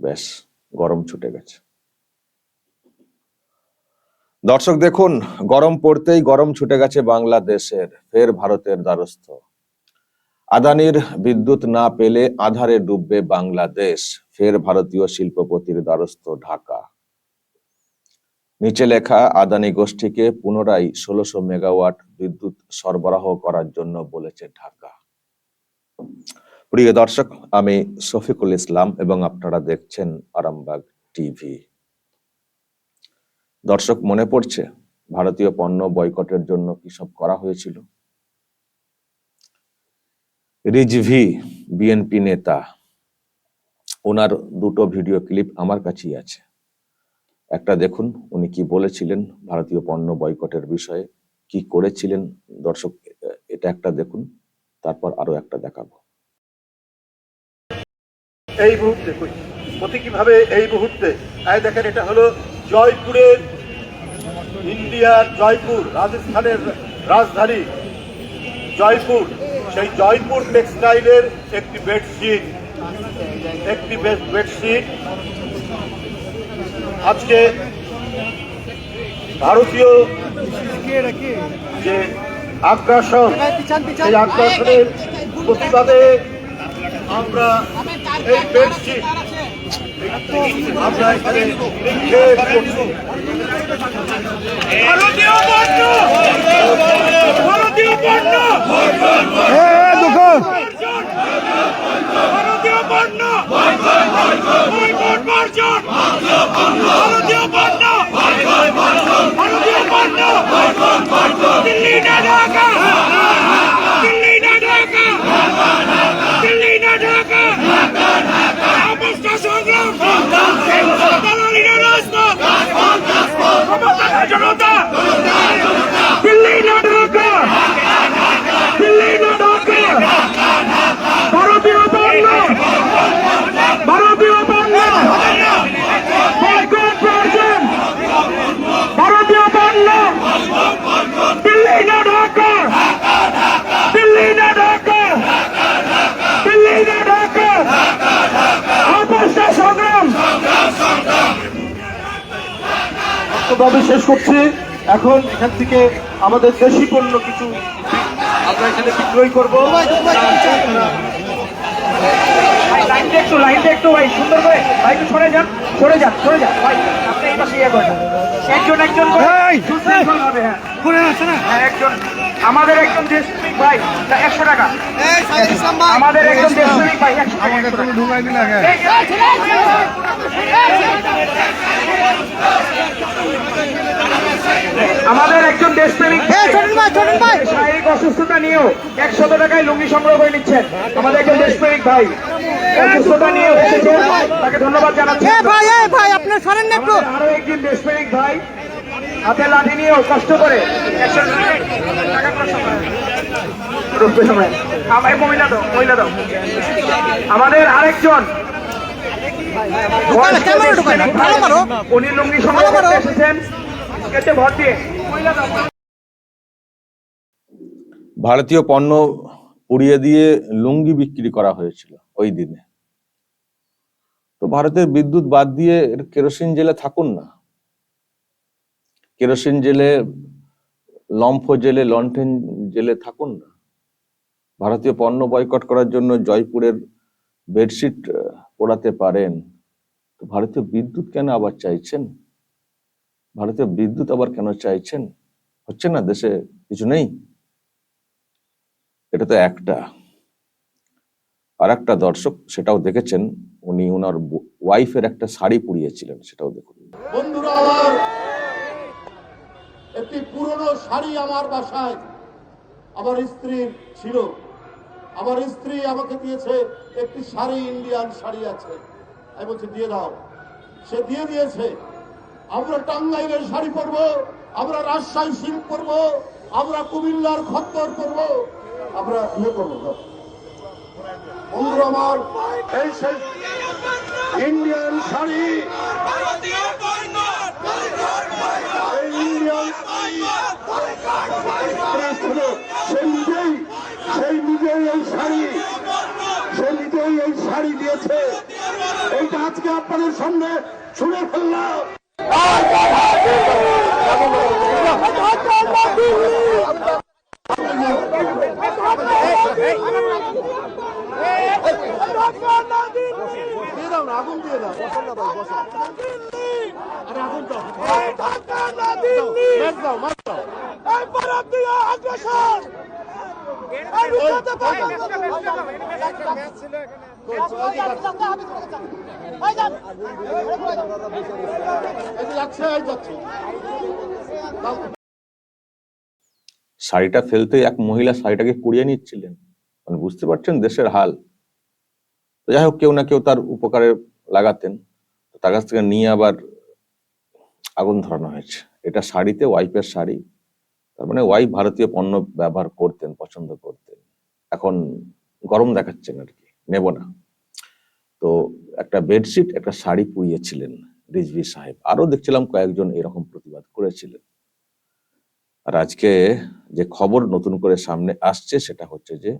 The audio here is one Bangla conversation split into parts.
ব্যাস, গরম ছুটে গেছে। দর্শক দেখুন, গরম পড়তেই গরম ছুটে গেছে বাংলাদেশের, ফের ভারতের দ্বারস্থ। আদানির বিদ্যুৎ না পেলে আধারে ডুববে বাংলাদেশ, ফের ভারতীয় শিল্পপতির দ্বারস্থ ঢাকা। নিচে লেখা, আদানি গোষ্ঠীকে পুনরায় ষোলোশো মেগাওয়াট বিদ্যুৎ সরবরাহ করার জন্য বলেছে ঢাকা। প্রিয় দর্শক, আমি শফিকুল ইসলাম এবং আপনারা দেখছেন আরামবাগ টিভি। দর্শক, মনে পড়ছে ভারতীয় পণ্য বয়কটের জন্য কি সব করা হয়েছিল? রিজভি, বিএনপি নেতা, ওনার দুটো ভিডিও ক্লিপ আমার কাছেই আছে। একটা দেখুন, উনি কি বলেছিলেন ভারতীয় পণ্য বয়কটের বিষয়ে, কি করেছিলেন? দর্শক এটা একটা দেখুন, তারপর আরও একটা দেখাবো। এই মুহূর্তে প্রতীকীভাবে এই মুহূর্তে এই দেখেন এটা হলো জয়পুরের ইন্ডিয়ার জয়পুর রাজস্থানের রাজধানী জয়পুর সেই জয়পুর টেক্সটাইলের একটি বেডশিট একটি বেডশিট আজকে ভারতীয় যে আগ্রাসন সেই আগ্রাসনের প্রতিবাদে আমরা এই বেডশিট আমরা এখানে নিক্ষেপ করছি ভারতীয় পণ্য ভারতীয় পণ্য ভারতীয় পণ্য বয়কট বর্জন ভারতীয় পণ্য ভারতীয় পণ্য দিল্লি না ঢাকা দিল্লি না ঢাকা দিল্লি না ঢাকা অবস্থা সংগ্রাম দালালিরা রাজপথ ক্ষমতার জনতা দিল্লি না ঢাকা দিল্লি না ঢাকা ভারতীয় পণ্য ভারতীয় পণ্য বয়কট বর্জন ভারতীয় পণ্য দিল্লি না ঢাকা দিল্লি না ঢাকা দিল্লি না ঢাকা অবস্থা সংগ্রাম ভাবে শেষ করছি। এখন এখান থেকে আমাদের দেশি পণ্য কিছু আমরা এখানে বিক্রয় করব। লাইনটা একটু লাইনটা একটু ভাই সুন্দর করে ভাই একটু সরে যান সরে যান সরে যান ভাই আপনি এই পাশে ইয়ে করেন একজন একজন করে হ্যাঁ করে। আছে না হ্যাঁ। একজন আমাদের একজন দেশপ্রেমিক ভাই একশো টাকা। আমাদের একজন দেশপ্রেমিক ভাই একশো টাকা একশো টাকা। আমাদের একজন দেশপ্রেমিক ভাই শারীরিক অসুস্থতা নিয়েও একশত টাকায় লুঙ্গি সংগ্রহ করে নিচ্ছেন আমাদের একজন দেশপ্রেমিক ভাই অসুস্থতা নিয়েও এসেছেন তাকে ধন্যবাদ জানাচ্ছি ভাই ভাই আপনার সরেন না একটু আরও একজন দেশপ্রেমিক ভাই হাতে লাঠি নিয়েও কষ্ট করে একশো টাকা সময় মহিলা দাও মহিলা দাও আমাদের আরেকজন ঢোকালে ক্যামেরা ঢোকায় ভালো মারো। উনি লুঙ্গি সংগ্রহ করতে এসেছেন। এতে ভর দিয়ে। ভারতীয় পণ্য উড়িয়ে দিয়ে লুঙ্গি বিক্রি করা হয়েছিল ওই দিনে। তো ভারতের বিদ্যুৎ বাদ দিয়ে কেরোসিন জেলে থাকুন না। কেরোসিন জেলে লম্ফ জেলে লন্ঠেন জেলে থাকুন না। ভারতীয় পণ্য বয়কট করার জন্য জয়পুরের বেডশিট পড়াতে পারেন। তো ভারতীয় বিদ্যুৎ কেন আবার চাইছেন? ভারতীয় বিদ্যুৎ আবার কেন চাইছেন? হচ্ছে না দেশে কিছু নেই? এটা তো একটা। আর একটা দর্শক সেটাও দেখেছেন, উনি ওনার ওয়াইফের একটা শাড়ি পুড়িয়েছিলেন সেটাও দেখুন। বন্ধুরা, আমার একটি পুরনো শাড়ি আমার বাসায়, আমার স্ত্রীর ছিল। আমার স্ত্রী আমাকে দিয়েছে একটি শাড়ি ইন্ডিয়ান শাড়ি আছে আমি বলছি দিয়ে দাও সে দিয়ে দিয়েছে আমরা টাঙ্গাইলের শাড়ি পরবো আমরা রাজশাহী সিল্ক পরবো আমরা কুমিল্লার খত্তর পরবো আমরা ইয়ে করব দাও। বন্ধুরা আমার এই ইন্ডিয়ান শাড়ি ইন্ডিয়ান সে নিজেই সেই নিজেই এই শাড়ি সে নিজেই এই শাড়ি শাড়ি দিয়েছে এইটা আজকে আপনাদের সামনে শুনে ফেললাম। দিয়ে দাও আগুন দিয়ে দাও বসো না আগুন দাও যে যাচ্ছে এই যাচ্ছে দাও। শাড়িটা ফেলতে এক মহিলা শাড়িটাকে কুড়িয়ে নিচ্ছিলেন। মানে বুঝতে পারছেন দেশের হাল। যাই হোক, কেউ না কেউ তার উপকারে লাগাতেন। তার কাছ থেকে নিয়ে আবার আগুন ধরানো হয়েছে। এটা শাড়িতে, ওয়াইফের শাড়ি। তার মানে ওয়াইফ ভারতীয় পণ্য ব্যবহার করতেন, পছন্দ করতেন। এখন গরম দেখাচ্ছেন আর কি, নেব না। তো একটা বেডশিট, একটা শাড়ি পুড়িয়েছিলেন রিজভি সাহেব। আরও দেখছিলাম কয়েকজন এরকম প্রতিবাদ করেছিলেন। আর আজকে যে খবর নতুন করে সামনে আসছে, সেটা হচ্ছে যে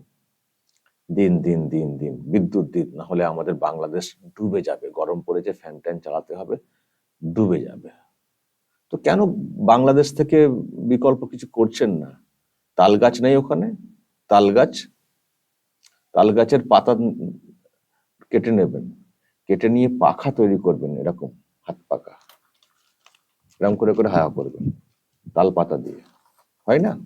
দিন দিন দিন দিন, বিদ্যুৎ দিন, না হলে আমাদের বাংলাদেশ ডুবে যাবে। গরম পড়েছে, ফ্যান ট্যান চালাতে হবে, ডুবে যাবে। তো কেন বাংলাদেশ থেকে বিকল্প কিছু করছেন না? তাল গাছ নেই ওখানে। তাল গাছ তাল গাছের পাতা কেটে নেবেন। কেটে নিয়ে পাখা তৈরি করবেন এরকম, হাত পাখা। এরকম করে করে হাওয়া করবেন তাল পাতা দিয়ে। হয় না?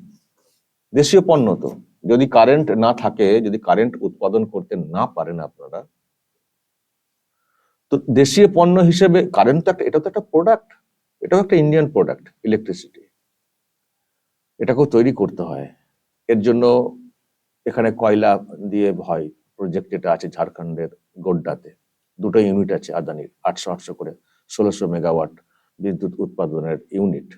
দেশীয় পণ্য তো। যদি কারেন্ট না থাকে, যদি কারেন্ট উৎপাদন করতে না পারেন আপনারা, তো দেশীয় পণ্য হিসেবে কারেন্ট তো একটা, এটা তো একটা প্রোডাক্ট এটাও একটা ইন্ডিয়ান প্রোডাক্ট ইলেকট্রিসিটি এটাকেও তৈরি করতে হয়। এর জন্য এখানে কয়লা দিয়ে হয় প্রজেক্ট যেটা আছে ঝাড়খণ্ডের গোড্ডাতে। দুটো ইউনিট আছে আদানির, আটশো আটশো করে, ষোলোশো মেগাওয়াট বিদ্যুৎ উৎপাদনের ইউনিট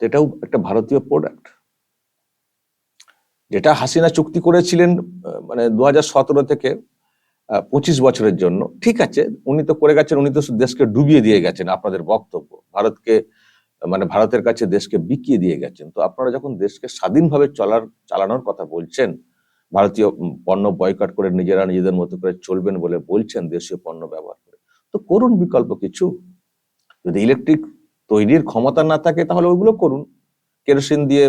এটাও একটা ভারতীয় প্রোডাক্ট যেটা হাসিনা চুক্তি করেছিলেন মানে দু থেকে পঁচিশ বছরের জন্য। ঠিক আছে, উনি তো করে গেছেন, উনি তো দেশকে ডুবিয়ে দিয়ে গেছেন আপনাদের বক্তব্য। ভারতকে মানে ভারতের কাছে দেশকে বিকিয়ে দিয়ে গেছেন। তো আপনারা যখন দেশকে স্বাধীনভাবে চলার, চালানোর কথা বলছেন, ভারতীয় পণ্য বয়কট করে নিজেরা নিজেদের মতো করে চলবেন বলে বলছেন দেশীয় পণ্য ব্যবহার করে, তো করুন বিকল্প কিছু। যদি ইলেকট্রিক তৈরির ক্ষমতা না থাকে, তাহলে ওইগুলো করুন। কেরোসিন দিয়ে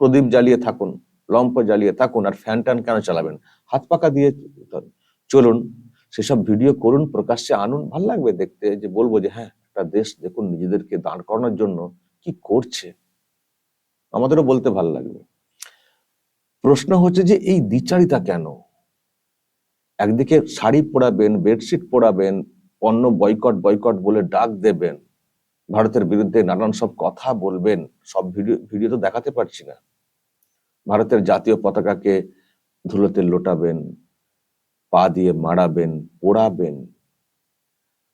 প্রদীপ জ্বালিয়ে থাকুন, লম্প জ্বালিয়ে থাকুন, আর ফ্যান ট্যান কেন চালাবেন? হাত পাকা দিয়ে চলুন, সেসব ভিডিও করুন, প্রকাশ্যে আনুন, ভালো লাগবে দেখতে, যে বলব যে হ্যাঁ একটা দেশ দেখুন, নিজেদেরকে দাঁড় করানোর জন্য কি করছে। আমাদেরও বলতে ভালো লাগবে। প্রশ্ন হচ্ছে যে এই দ্বিচারিতা কেন? একদিকে শাড়ি পরাবেন, বেডশিট পরাবেন, পণ্য বয়কট বয়কট বলে ডাক দেবেন, ভারতের বিরুদ্ধে নানান সব কথা বলবেন, সব ভিডিও ভিডিও তো দেখাতে পারছি না। ভারতের জাতীয় পতাকাকে ধুলোতে লোটাবেন পা দিয়ে মারাবেন, পোড়াবেন।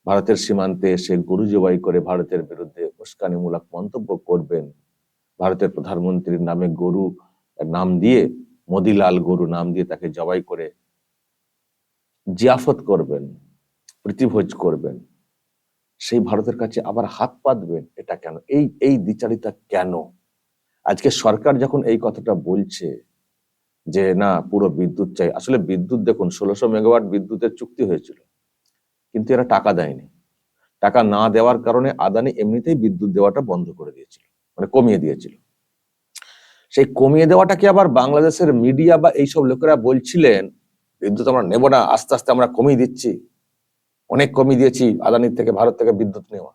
ভারতের সীমান্তে এসে গরু জবাই করে ভারতের বিরুদ্ধে উস্কানিমূলক মন্তব্য করবেন। ভারতের প্রধানমন্ত্রীর নামে গরু নাম দিয়ে, মদিলাল গরু নাম দিয়ে তাকে জবাই করে জিয়াফত করবেন, প্রীতিভোজ করবেন। সেই ভারতের কাছে আবার হাত পাতবেন, এটা কেন? এই এই দ্বিচারিতা কেন? আজকে সরকার যখন এই কথাটা বলছে যে, না, পুরো বিদ্যুৎ চাই। আসলে বিদ্যুৎ দেখুন, ষোলোশো মেগাওয়াট বিদ্যুতের চুক্তি হয়েছিল। কিন্তু এরা টাকা দেয়নি। টাকা না দেওয়ার কারণে আদানি এমনিতেই বিদ্যুৎ দেওয়াটা বন্ধ করে দিয়েছিল মানে কমিয়ে দিয়েছিল। সেই কমিয়ে দেওয়াটাকে আবার বাংলাদেশের মিডিয়া বা এইসব লোকেরা বলছিলেন, বিদ্যুৎ আমরা নেব না, আস্তে আস্তে আমরা কমিয়ে দিচ্ছি। অনেক কমিয়ে দিয়েছি, আদানির থেকে, ভারত থেকে বিদ্যুৎ নেওয়া।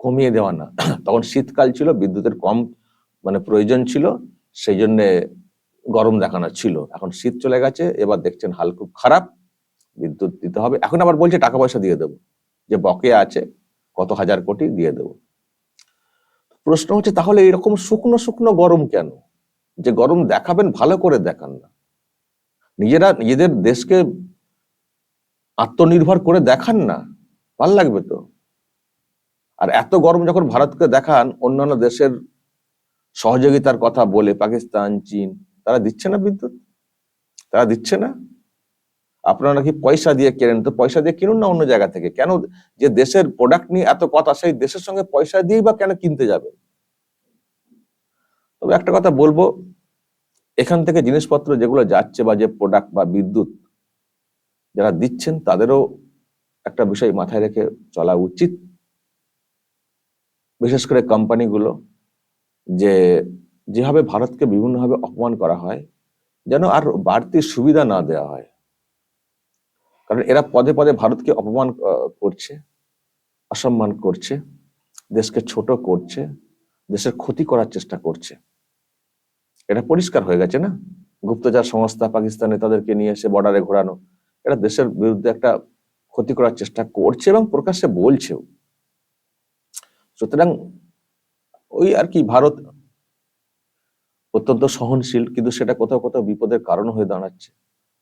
কমিয়ে দেওয়া না। তখন শীতকাল ছিল, বিদ্যুতের কম মানে প্রয়োজন ছিল। সেই জন্য গরম দেখানো ছিল। এখন শীত চলে গেছে, এবার দেখছেন হাল খুব খারাপ, বিদ্যুৎ দিতে হবে। এখন আবার বলছে টাকা পয়সা দিয়ে দেবো, যে বকেয়া আছে, কত হাজার কোটি দিয়ে দেবো। প্রশ্ন হচ্ছে, তাহলে এরকম শুকনো শুকনো গরম কেন? যে গরম দেখাবেন, ভালো করে দেখান না। নিজেরা, নিজেদের দেশকে আত্মনির্ভর করে দেখান না, ভালো লাগবে তো। আর এত গরম যখন ভারতকে দেখান, অন্যান্য দেশের সহযোগিতার কথা বলে, পাকিস্তান, চীন দিচ্ছে না বিদ্যুৎ? তারা দিচ্ছে না? আপনারা নাকি পয়সা দিয়ে কেনেন? তো পয়সা দিয়ে কিনুন না অন্য জায়গা থেকে? কেন যে দেশের প্রোডাক্ট নিয়ে এত কথা, সেই দেশের সঙ্গে পয়সা দিয়েই বা কেন কিনতে যাবে? তবে একটা কথা বলব, এখান থেকে জিনিসপত্র যেগুলো যাচ্ছে বা যে প্রোডাক্ট বা বিদ্যুৎ যারা দিচ্ছেন, তাদেরও একটা বিষয় মাথায় রেখে চলা উচিত। বিশেষ করে কোম্পানিগুলো যে যেভাবে ভারতকে বিভিন্নভাবে অপমান করা হয়, যেন আর বাড়তি সুবিধা না দেওয়া হয়। কারণ এরা পদে পদে ভারতকে অপমান করছে, অসম্মান করছে, দেশকে ছোট করছে, দেশের ক্ষতি করার চেষ্টা করছে। এটা পরিষ্কার হয়ে গেছে না? গুপ্তচর সংস্থা পাকিস্তানে তাদেরকে নিয়ে এসে বর্ডারে ঘোরানো এটা দেশের বিরুদ্ধে একটা ক্ষতি করার চেষ্টা করছে এবং প্রকাশ্যে বলছেও। সুতরাং ওই আর কি ভারত অত্যন্ত সহনশীল, কিন্তু সেটা কোথাও কোথাও বিপদের কারণ হয়ে দাঁড়াচ্ছে,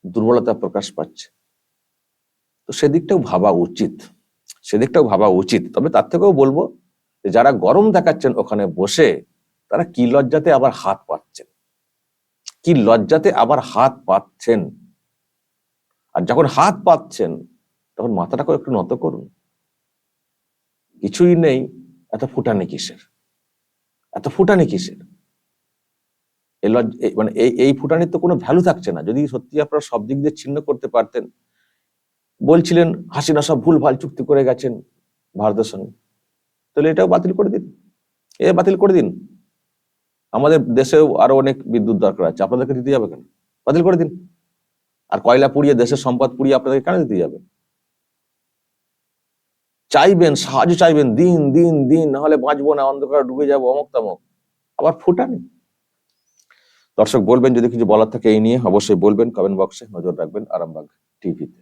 দুর্বলতা প্রকাশ পাচ্ছে। তো সেদিকটাও ভাবা উচিত, সেদিকটাও ভাবা উচিত। তবে তার থেকেও বলব যারা গরম দেখাচ্ছেন ওখানে বসে, তারা কি লজ্জাতে আবার হাত পাচ্ছেন কি লজ্জাতে আবার হাত পাচ্ছেন আর যখন হাত পাচ্ছেন তখন মাথাটাকে একটু নত করুন। কিছুই নেই, এত ফুটানি কিসের? এত ফুটানি কিসের? এই- মানে এই এই ফুটানির তো কোনো ভ্যালু থাকছে না। যদি সত্যি আপনারা সব দিক দিয়ে ছিন্ন করতে পারতেন, বলছিলেন হাসিনা সব ভুল ভালো চুক্তি করে গেছেন ভারতের সঙ্গে। তাহলে এটাও বাতিল করে দিন। এ বাতিল করে দিন। আমাদের দেশেও আরও অনেক বিদ্যুৎ দরকার আছে। আপনাদেরকে দিতে যাবে কেন? বাতিল করে দিন। আর কয়লা পুড়িয়ে, দেশের সম্পদ পুড়িয়ে আপনাদেরকে কেন দিতে যাবে চাইবেন, সাহায্য চাইবেন, দিন দিন দিন নাহলে বাঁচবো না, অন্ধকারে ডুবে যাব অমক তমক আবার ফুটানি দর্শক বলবেন যদি কিছু বলার থাকে এই নিয়ে অবশ্যই বলবেন কমেন্ট বক্সে নজর রাখবেন আরামবাগ টিভিতে।